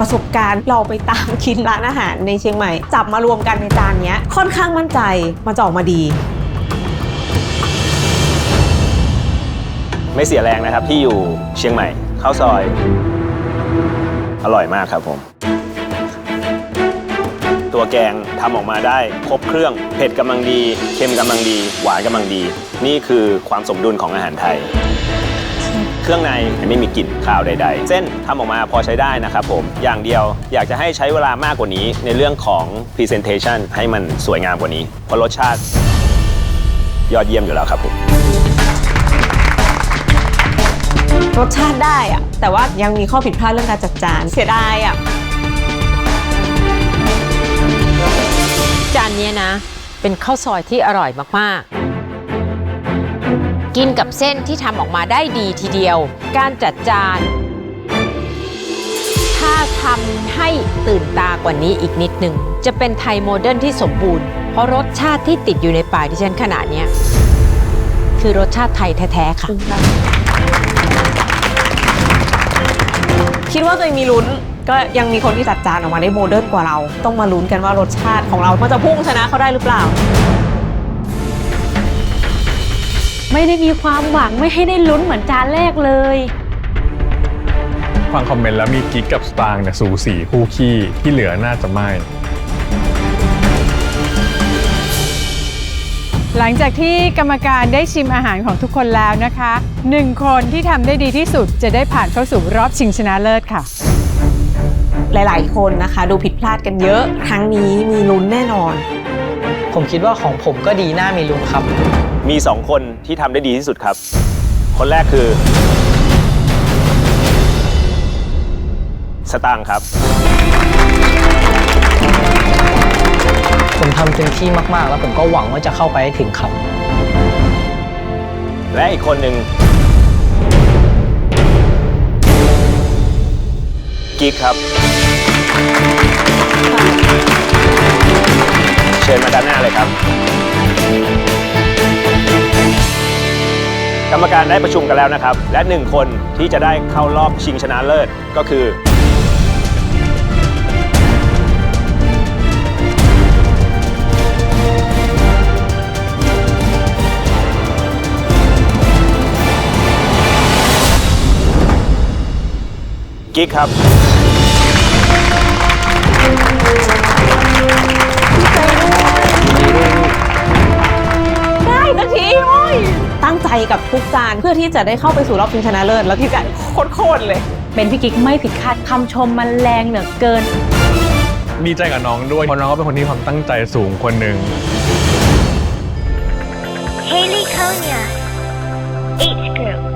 ประสบการณ์เราไปตามกินร้านอาหารในเชียงใหม่ จับมารวมกันในจานเนี้ยค่อนข้างมั่นใจมันจะออกมาดี ไม่เสียแรงนะครับที่อยู่เชียงใหม่ข้าวซอย อร่อยมากครับผม ตัวแกงทำออกมาได้ครบเครื่องเผ็ดกำลังดี เค็มกำลังดี หวานกำลังดี นี่คือความสมดุลของอาหารไทย เครื่องในไม่มีกลิ่นคาวใด ๆ เส้นทำออกมาพอใช้ได้นะครับผมอย่างเดียวอยากจะให้ใช้เวลามากกว่านี้ ในเรื่องของ Presentation ให้มันสวยงามกว่านี้ เพราะรสชาติ ยอดเยี่ยมอยู่แล้วครับผมรสชาติได้อะแต่ว่ายังมีข้อผิดพลาดเรื่องการจัดจานเสียดายอะจานเนี้ยนะ เป็นข้าวซอยที่อร่อยมากๆ กินกับเส้นที่ทำออกมาได้ดีทีเดียว การจัดจาน ถ้าทำให้ตื่นตากว่านี้อีกนิดหนึ่ง จะเป็นไทยโมเดิร์นที่สมบูรณ์ เพราะรสชาติที่ติดอยู่ในปากที่ฉันขนาดเนี้ย คือรสชาติไทยแท้ ๆ ค่ะ คิดว่าตัวเองมีลุ้นก็ยังมีคนที่จัดจานออกมาได้โมเดิร์นกว่าเรา ต้องมาลุ้นกันว่ารสชาติของเรามันจะพุ่งชนะเขาได้หรือเปล่า ไม่ได้มีความหวังไม่ให้ได้ลุ้นเหมือนจานแรกเลย ฟังคอมเมนต์แล้วมีกิ๊กกับสตางค์เนี่ยสูสีคู่ขี้ที่เหลือน่าจะไม่ หลังจากที่กรรมการได้ชิมอาหารของทุกคนแล้วนะคะหนึ่งคนที่ทำได้ดีที่สุดจะได้ผ่านเข้าสู่รอบชิงชนะเลิศค่ะ หลาย ๆ คนนะคะ ดูผิดพลาดกันเยอะ ครั้งนี้มีลุ้นแน่นอน ผมคิดว่าของผมก็ดีน่ามีลุ้นครับ มี 2 คนที่ทำได้ดีที่สุดครับ คนแรกคือ สตางค์ครับ ผมทำเต็มที่มาก ๆ แล้วผมก็หวังว่าจะเข้าไปให้ถึงครับ และอีกคนหนึ่งกิ๊กครับ เชิญมาด้านหน้าเลยครับ รรมการได้ประชุมกันแล้วนะครับ และหนึ่งคนที่จะได้เข้ารอบชิงชนะเลิศก็คือ กิ๊กครับ กับทุกจานเพื่อที่จะได้เข้าไปสู่รอบชิงชนะเลิศแล้วที่จะโคตรเลย เป็นพี่กิ๊กไม่ผิดคาดคำชมมันแรงเหลือเกิน มีใจกับน้องด้วยเพราะน้องเขเป็นคนที่ความตั้งใจสูงคนหนึ่ง Haley Konya, H Group.